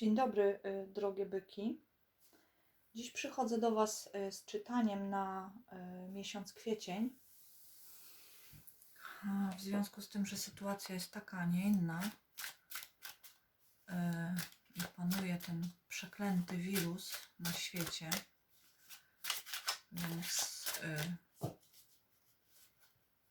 Dzień dobry, y, drogie byki. Dziś przychodzę do Was y, z czytaniem na y, miesiąc kwiecień. W związku z tym, że sytuacja jest taka, a nie inna, panuje ten przeklęty wirus na świecie, więc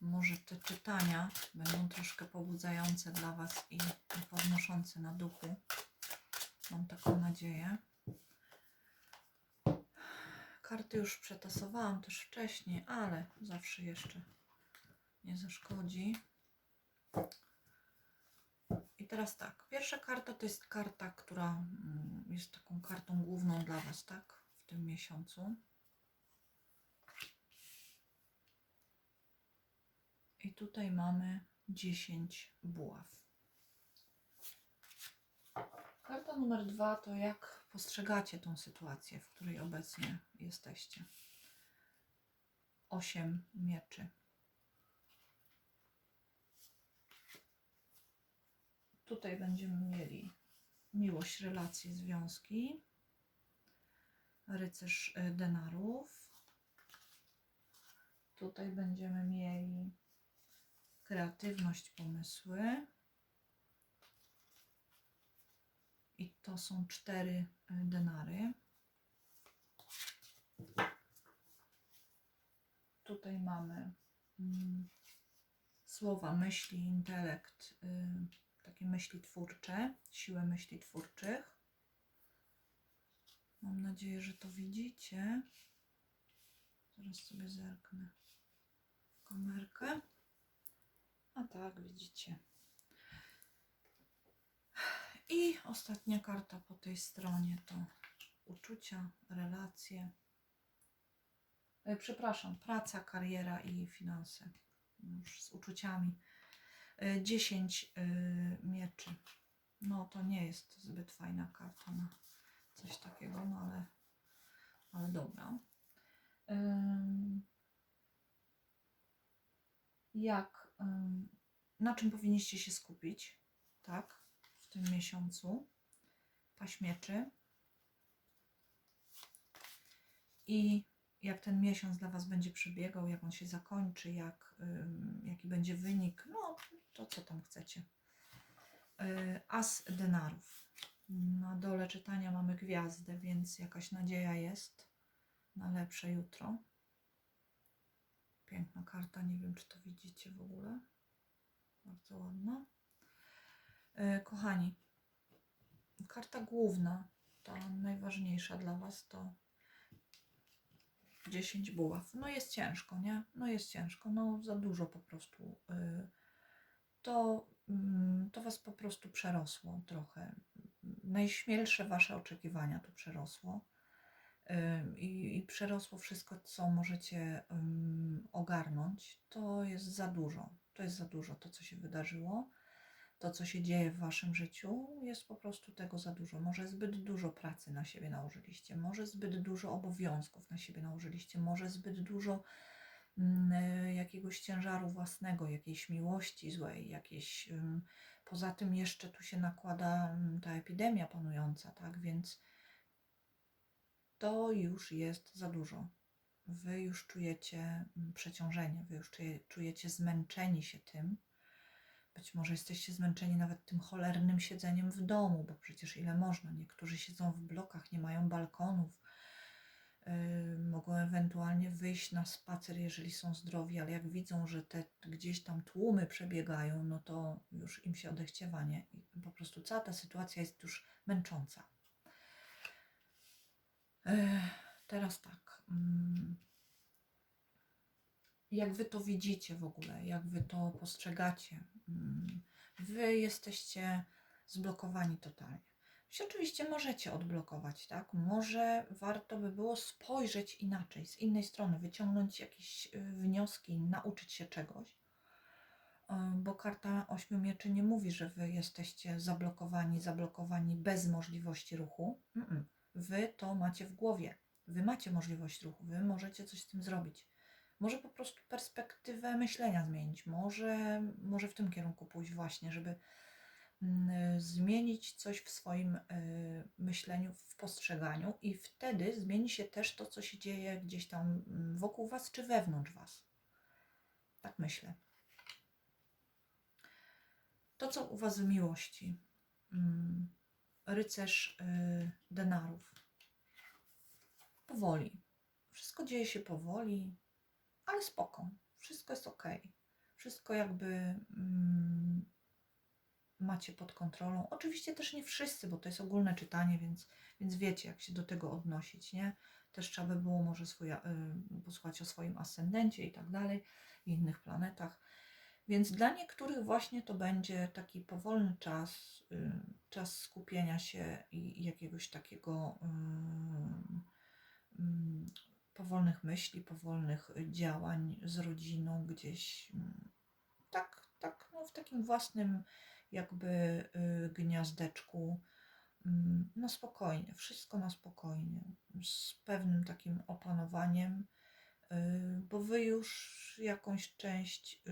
może te czytania będą troszkę pobudzające dla Was i podnoszące na duchu. Mam taką nadzieję. Karty już przetasowałam też wcześniej, ale zawsze jeszcze nie zaszkodzi. I teraz tak, pierwsza karta to jest karta, która mm, jest taką kartą główną dla Was, tak? W tym miesiącu. I tutaj mamy 10 buław. Karta numer dwa to jak postrzegacie tą sytuację, w której obecnie jesteście. Osiem mieczy. Tutaj będziemy mieli miłość, relacje, związki. Rycerz y, denarów. Tutaj będziemy mieli kreatywność, pomysły. I to są cztery y, denary. Tutaj mamy mm, słowa, myśli, intelekt, y, takie myśli twórcze, siłę myśli twórczych. Mam nadzieję, że to widzicie. Zaraz sobie zerknę kamerkę. A tak, widzicie. I ostatnia karta po tej stronie to uczucia, relacje. E, Przepraszam, praca, kariera i finanse. Już z uczuciami. E, 10 e, mieczy. No to nie jest zbyt fajna karta na coś takiego, no ale, ale dobra. Jak, na czym powinniście się skupić, tak? Tym miesiącu paśmieczy i jak ten miesiąc dla Was będzie przebiegał, jak on się zakończy, jak, jaki będzie wynik, no to co tam chcecie. Y, As denarów. Na dole czytania mamy gwiazdę, więc jakaś nadzieja jest na lepsze jutro. Piękna karta, nie wiem czy to widzicie w ogóle. Bardzo ładna. E, Kochani, karta główna, ta najważniejsza dla Was to 10 buław. No jest ciężko, nie? No jest ciężko, no za dużo po prostu. y, To, mm, to Was po prostu przerosło trochę. Najśmielsze Wasze oczekiwania tu przerosło. y, I, i przerosło wszystko, co możecie ogarnąć. To jest za dużo. To jest za dużo, to co się wydarzyło to, co się dzieje w waszym życiu, jest po prostu tego za dużo. Może zbyt dużo pracy na siebie nałożyliście, może zbyt dużo obowiązków na siebie nałożyliście, może zbyt dużo mm, y, jakiegoś ciężaru własnego, jakiejś miłości złej, jakieś. ym, Poza tym jeszcze tu się nakłada mm, ta epidemia panująca, tak? Więc to już jest za dużo. Wy już czujecie mm, przeciążenie, wy już czuje- czujecie zmęczeni się tym. Być może jesteście zmęczeni nawet tym cholernym siedzeniem w domu, bo przecież ile można. Niektórzy siedzą w blokach, nie mają balkonów. Yy, mogą ewentualnie wyjść na spacer, jeżeli są zdrowi, ale jak widzą, że te gdzieś tam tłumy przebiegają, no to już im się odechciewa, nie? I po prostu cała ta sytuacja jest już męcząca. Yy, teraz tak. mm, jak wy to widzicie w ogóle, jak wy to postrzegacie. Mm, Wy jesteście zblokowani totalnie. Się oczywiście możecie odblokować, tak? Może warto by było spojrzeć inaczej, z innej strony, wyciągnąć jakieś y, wnioski, nauczyć się czegoś. Y, Bo karta ośmiu mieczy nie mówi, że wy jesteście zablokowani, zablokowani bez możliwości ruchu. Wy to macie w głowie. Wy macie możliwość ruchu, wy możecie coś z tym zrobić. Może po prostu perspektywę myślenia zmienić, może, może w tym kierunku pójść właśnie, żeby mm, zmienić coś w swoim y, myśleniu, w postrzeganiu, i wtedy zmieni się też to, co się dzieje gdzieś tam mm, wokół Was czy wewnątrz Was. Tak myślę. To, co u Was w miłości. Mm, Rycerz y, denarów. Powoli. Wszystko dzieje się powoli, ale spoko. Wszystko jest ok. Wszystko jakby mm, macie pod kontrolą. Oczywiście też nie wszyscy, bo to jest ogólne czytanie, więc, więc wiecie, jak się do tego odnosić, nie? Też trzeba by było może swoja, y, posłuchać o swoim ascendencie i tak dalej, i innych planetach. Więc dla niektórych właśnie to będzie taki powolny czas, y, czas skupienia się i, i jakiegoś takiego y, y, powolnych myśli, powolnych działań z rodziną gdzieś mm, tak, tak no w takim własnym jakby y, gniazdeczku. Mm, na spokojnie, wszystko na spokojnie, z pewnym takim opanowaniem, y, bo wy już jakąś część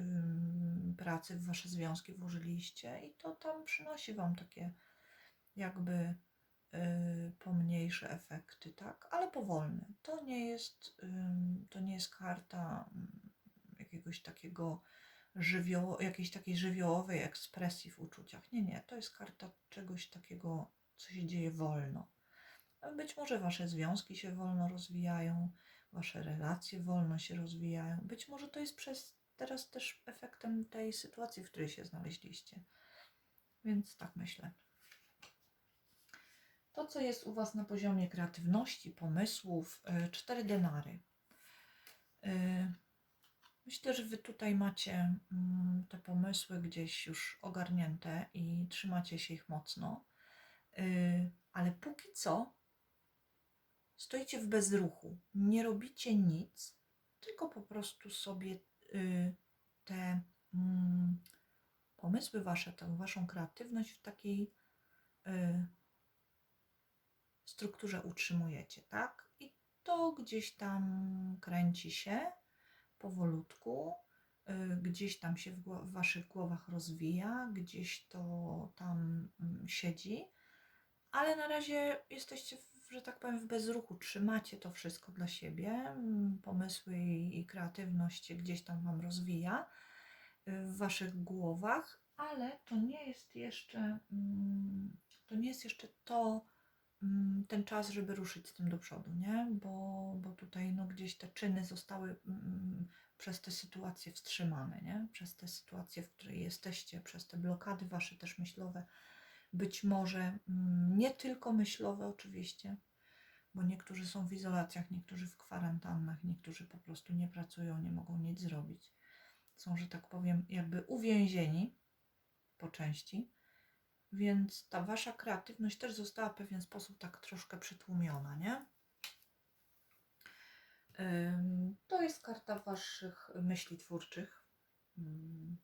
pracy w wasze związki włożyliście i to tam przynosi wam takie jakby y, pomniejsze efekty, tak? Ale powolne. To nie jest, to nie jest karta ym, jakiegoś takiego żywioł, jakiejś takiej żywiołowej ekspresji w uczuciach. Nie, nie, to jest karta czegoś takiego, co się dzieje wolno. Być może wasze związki się wolno rozwijają, wasze relacje wolno się rozwijają. Być może to jest przez teraz też efektem tej sytuacji, w której się znaleźliście. Więc tak myślę. To, co jest u Was na poziomie kreatywności, pomysłów, y, cztery denary. Y, Myślę, że Wy tutaj macie mm, te pomysły gdzieś już ogarnięte i trzymacie się ich mocno, Y, ale póki co stoicie w bezruchu, nie robicie nic, tylko po prostu sobie te mm, pomysły Wasze, tę Waszą kreatywność w takiej strukturze utrzymujecie, tak? I to gdzieś tam kręci się powolutku, y, gdzieś tam się w, waszych głowach rozwija, gdzieś to tam mm, siedzi, ale na razie jesteście, w, że tak powiem, w bezruchu, trzymacie to wszystko dla siebie, mm, pomysły i, kreatywność gdzieś tam wam rozwija y, w waszych głowach, ale to nie jest jeszcze, mm, to nie jest jeszcze to, ten czas, żeby ruszyć z tym do przodu, nie? Bo, bo tutaj no, gdzieś te czyny zostały mm, przez te sytuacje wstrzymane, nie? Przez te sytuacje, w której jesteście, przez te blokady wasze też myślowe, być może mm, nie tylko myślowe oczywiście, bo niektórzy są w izolacjach, niektórzy w kwarantannach, niektórzy po prostu nie pracują, nie mogą nic zrobić. Są, że tak powiem, jakby uwięzieni po części, więc ta wasza kreatywność też została w pewien sposób tak troszkę przytłumiona, nie? To jest karta waszych myśli twórczych. Ym,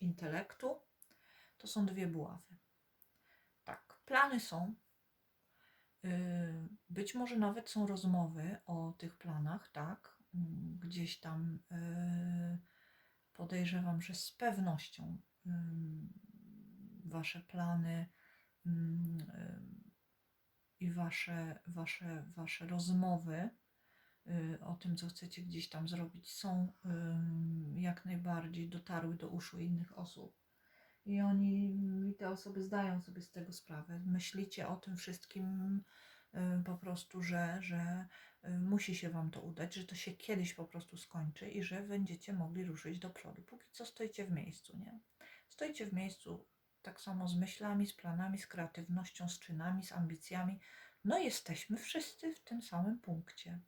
Intelektu. To są dwie buławy. Tak, plany są. Yy, Być może nawet są rozmowy o tych planach, tak? Ym, Gdzieś tam yy, podejrzewam, że z pewnością wasze plany i wasze, wasze, wasze rozmowy y, o tym, co chcecie gdzieś tam zrobić, są jak najbardziej dotarły do uszu innych osób. I oni, i te osoby zdają sobie z tego sprawę. Myślicie o tym wszystkim po prostu, że, że y, musi się Wam to udać, że to się kiedyś po prostu skończy i że będziecie mogli ruszyć do przodu. Póki co stoicie w miejscu, nie? Stoicie w miejscu tak samo z myślami, z planami, z kreatywnością, z czynami, z ambicjami. No jesteśmy wszyscy w tym samym punkcie.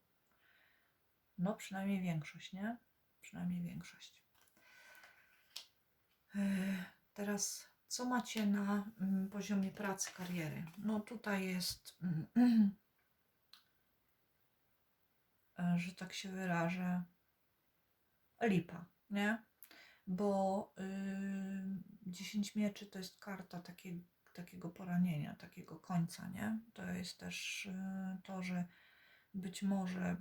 No przynajmniej większość, nie? Przynajmniej większość. Yy, Teraz, co macie na mm, poziomie pracy, kariery? No tutaj jest, że tak się wyrażę, lipa, nie? Bo yy, 10 mieczy to jest karta takiego poranienia, takiego końca, nie? To jest też yy, to, że być może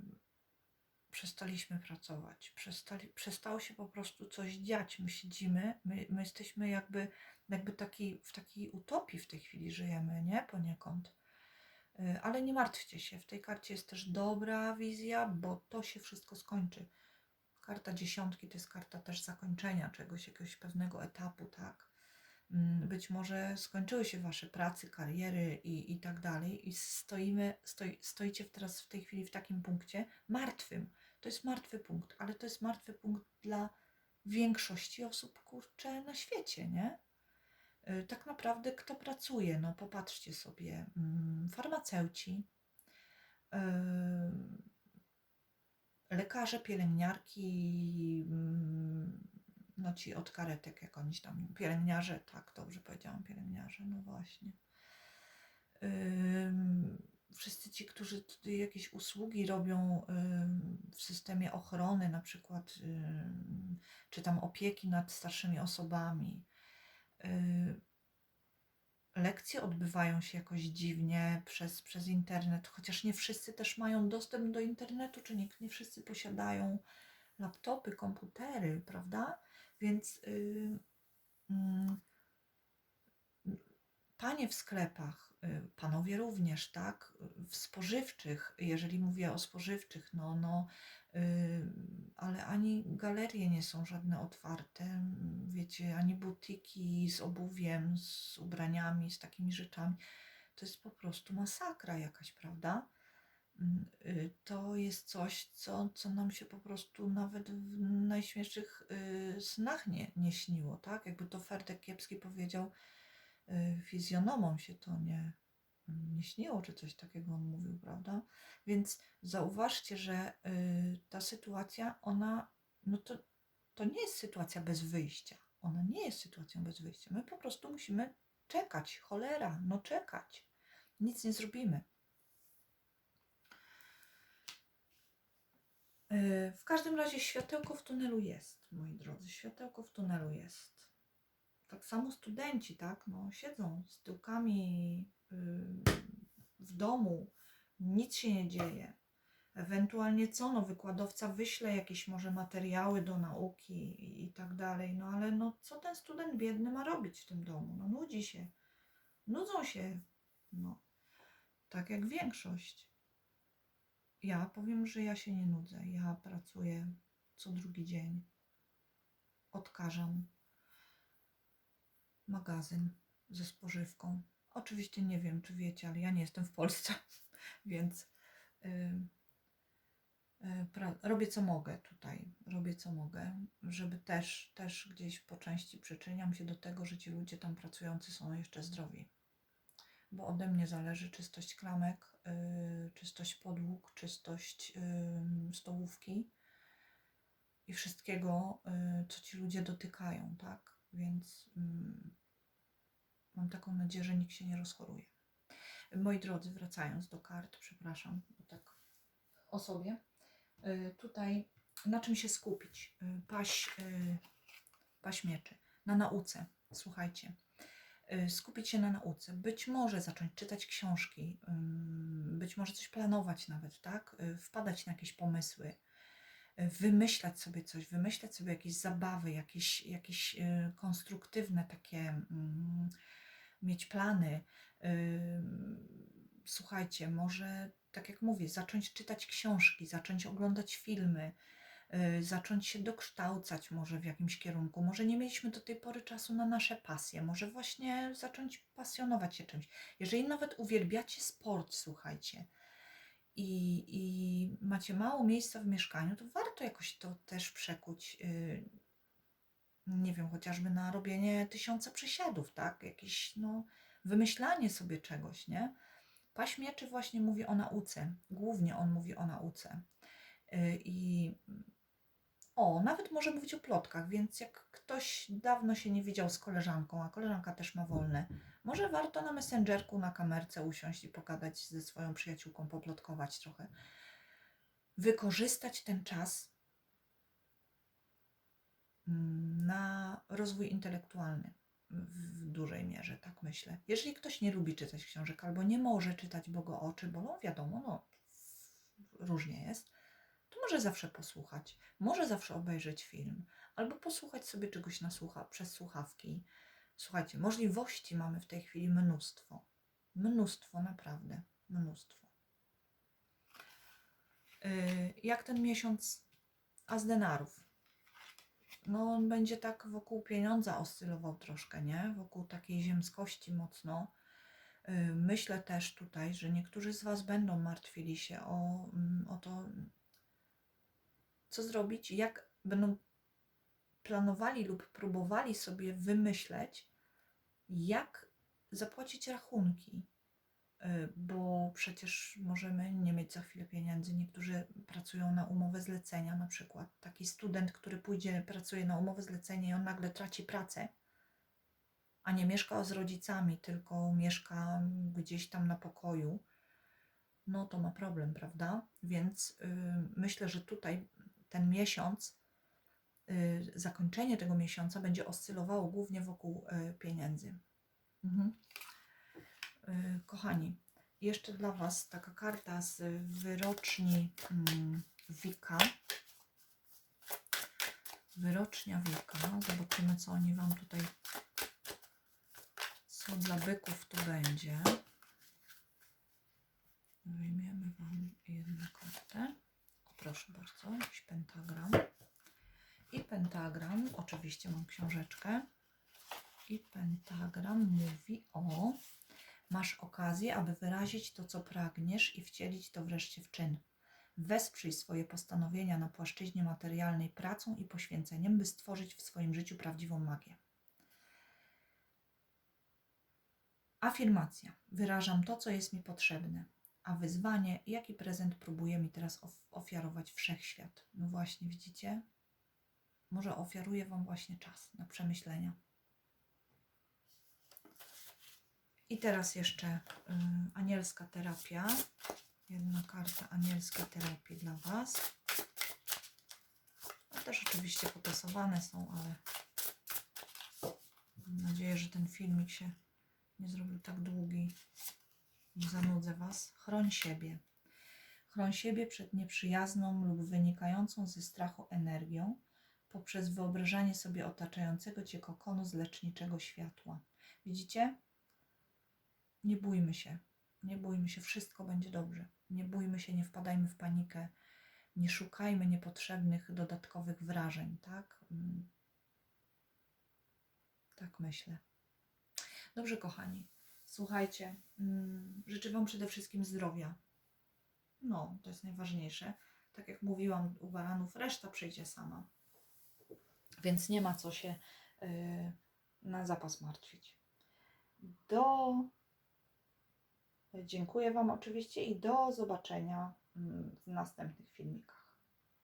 przestaliśmy pracować, przestali, przestało się po prostu coś dziać. My siedzimy, my, my jesteśmy jakby, jakby taki, w takiej utopii w tej chwili żyjemy, nie? Poniekąd. Y, Ale nie martwcie się, w tej karcie jest też dobra wizja, bo to się wszystko skończy. Karta dziesiątki to jest karta też zakończenia czegoś, jakiegoś pewnego etapu, tak? Mm, Być może skończyły się Wasze prace, kariery i, i tak dalej, i stoimy, stoi, stoicie teraz w tej chwili w takim punkcie martwym. To jest martwy punkt, ale to jest martwy punkt dla większości osób, kurczę, na świecie, nie? Y, Tak naprawdę kto pracuje? No popatrzcie sobie, mm, farmaceuci, ym, lekarze, pielęgniarki, mm, no ci od karetek, jak oni tam, pielęgniarze, tak, dobrze powiedziałam, pielęgniarze, no właśnie. Ym, wszyscy ci, którzy jakieś usługi robią w systemie ochrony, na przykład, czy tam opieki nad starszymi osobami. Ym, lekcje odbywają się jakoś dziwnie przez, przez internet, chociaż nie wszyscy też mają dostęp do internetu, czy nie, nie wszyscy posiadają laptopy, komputery, prawda? Więc y, mm, panie w sklepach, y, panowie również, tak? W spożywczych, jeżeli mówię o spożywczych, no, no, y, ale ani galerie nie są żadne otwarte, wiecie, ani butiki z obuwiem, z ubraniami, z takimi rzeczami. To jest po prostu masakra jakaś, prawda? Mm, y, To jest coś, co, co nam się po prostu nawet w najśmielszych y, snach nie, nie śniło, tak? Jakby to Ferdek Kiepski powiedział, y, fizjonomom się to nie, nie śniło, czy coś takiego on mówił, prawda? Więc zauważcie, że y, ta sytuacja, ona, no to, to nie jest sytuacja bez wyjścia. Ona nie jest sytuacją bez wyjścia. My po prostu musimy czekać, cholera, no czekać. Nic nie zrobimy. Y, W każdym razie światełko w tunelu jest, moi drodzy. Światełko w tunelu jest. Tak samo studenci, tak? No, siedzą z tyłkami y, w domu, nic się nie dzieje. Ewentualnie co? No, wykładowca wyśle jakieś może materiały do nauki i, tak dalej. No ale no, co ten student biedny ma robić w tym domu? No, nudzi się. Nudzą się. No, tak jak większość. Ja powiem, że ja się nie nudzę. Ja pracuję co drugi dzień. Odkażam magazyn ze spożywką. Oczywiście nie wiem, czy wiecie, ale ja nie jestem w Polsce, więc y, y, pra- robię co mogę tutaj. Robię co mogę, żeby też, też gdzieś po części przyczyniam się do tego, że ci ludzie tam pracujący są jeszcze zdrowi. Bo ode mnie zależy czystość klamek, y, czystość podłóg, czystość y, stołówki i wszystkiego, y, co ci ludzie dotykają, tak? Więc mm, mam taką nadzieję, że nikt się nie rozchoruje. Moi drodzy, wracając do kart, przepraszam, bo tak o sobie. Y, Tutaj na czym się skupić? Y, Paść, y, paść mieczy. Na nauce. Słuchajcie. Skupić się na nauce. Być może zacząć czytać książki. ym, Być może coś planować nawet, tak? Wpadać na jakieś pomysły. Wymyślać sobie coś, wymyślać sobie jakieś zabawy, jakieś, jakieś konstruktywne takie, mm, mieć plany. Słuchajcie, może tak jak mówię, zacząć czytać książki, zacząć oglądać filmy, y, zacząć się dokształcać może w jakimś kierunku. Może nie mieliśmy do tej pory czasu na nasze pasje, może właśnie zacząć pasjonować się czymś. Jeżeli nawet uwielbiacie sport, słuchajcie, i, i macie mało miejsca w mieszkaniu, to warto jakoś to też przekuć. Nie wiem, chociażby na robienie tysiąca przysiadów, tak? Jakieś, no, wymyślanie sobie czegoś, nie? Paść mieczy właśnie mówi o nauce. Głównie on mówi o nauce. Y, I o, nawet może mówić o plotkach, więc jak ktoś dawno się nie widział z koleżanką, a koleżanka też ma wolne, może warto na Messengerku, na kamerce usiąść i pogadać ze swoją przyjaciółką, poplotkować trochę. Wykorzystać ten czas na rozwój intelektualny w dużej mierze, tak myślę. Jeżeli ktoś nie lubi czytać książek albo nie może czytać, bo go oczy bolą, wiadomo, no różnie jest, to może zawsze posłuchać, może zawsze obejrzeć film, albo posłuchać sobie czegoś na słucha, przez słuchawki. Słuchajcie, możliwości mamy w tej chwili mnóstwo. Mnóstwo, naprawdę, mnóstwo. Yy, jak ten miesiąc Azdenarów? No, on będzie tak wokół pieniądza oscylował troszkę, nie? Wokół takiej ziemskości mocno. Yy, Myślę też tutaj, że niektórzy z Was będą martwili się o, mm, o to, co zrobić, jak będą planowali lub próbowali sobie wymyśleć, jak zapłacić rachunki, Y, bo przecież możemy nie mieć za chwilę pieniędzy. Niektórzy pracują na umowę zlecenia, na przykład taki student, który pójdzie, pracuje na umowę zlecenia i on nagle traci pracę, a nie mieszka z rodzicami, tylko mieszka gdzieś tam na pokoju, no to ma problem, prawda? Więc y, myślę, że tutaj ten miesiąc, y, zakończenie tego miesiąca będzie oscylowało głównie wokół y, pieniędzy. Mhm. Y, Kochani, jeszcze dla Was taka karta z wyroczni mm, Wika. Wyrocznia Wika. Zobaczymy, co oni Wam tutaj, co dla byków tu będzie. Wyjmiemy Wam jedną kartę. O, proszę bardzo, jakiś pentagram. I pentagram, oczywiście mam książeczkę. I pentagram mówi o Masz okazję, aby wyrazić to, co pragniesz i wcielić to wreszcie w czyn. Wesprzyj swoje postanowienia na płaszczyźnie materialnej pracą i poświęceniem, by stworzyć w swoim życiu prawdziwą magię. Afirmacja. Wyrażam to, co jest mi potrzebne. A wyzwanie, jaki prezent próbuje mi teraz of- ofiarować wszechświat? No właśnie, widzicie? Może ofiaruje Wam właśnie czas na przemyślenia. I teraz jeszcze y, anielska terapia. Jedna karta anielskiej terapii dla Was. No też oczywiście potasowane są, ale mam nadzieję, że ten filmik się nie zrobił tak długi. Nie zanudzę Was. Chroń siebie. Chroń siebie przed nieprzyjazną lub wynikającą ze strachu energią poprzez wyobrażanie sobie otaczającego Cię kokonu z leczniczego światła. Widzicie? Nie bójmy się, nie bójmy się, wszystko będzie dobrze. Nie bójmy się, nie wpadajmy w panikę, nie szukajmy niepotrzebnych dodatkowych wrażeń, tak? Mm. Tak myślę. Dobrze, kochani, słuchajcie, mm, życzę Wam przede wszystkim zdrowia. No, to jest najważniejsze. Tak jak mówiłam u baranów, reszta przyjdzie sama. Więc nie ma co się yy, na zapas martwić. Do Dziękuję Wam oczywiście i do zobaczenia mm, w następnych filmikach.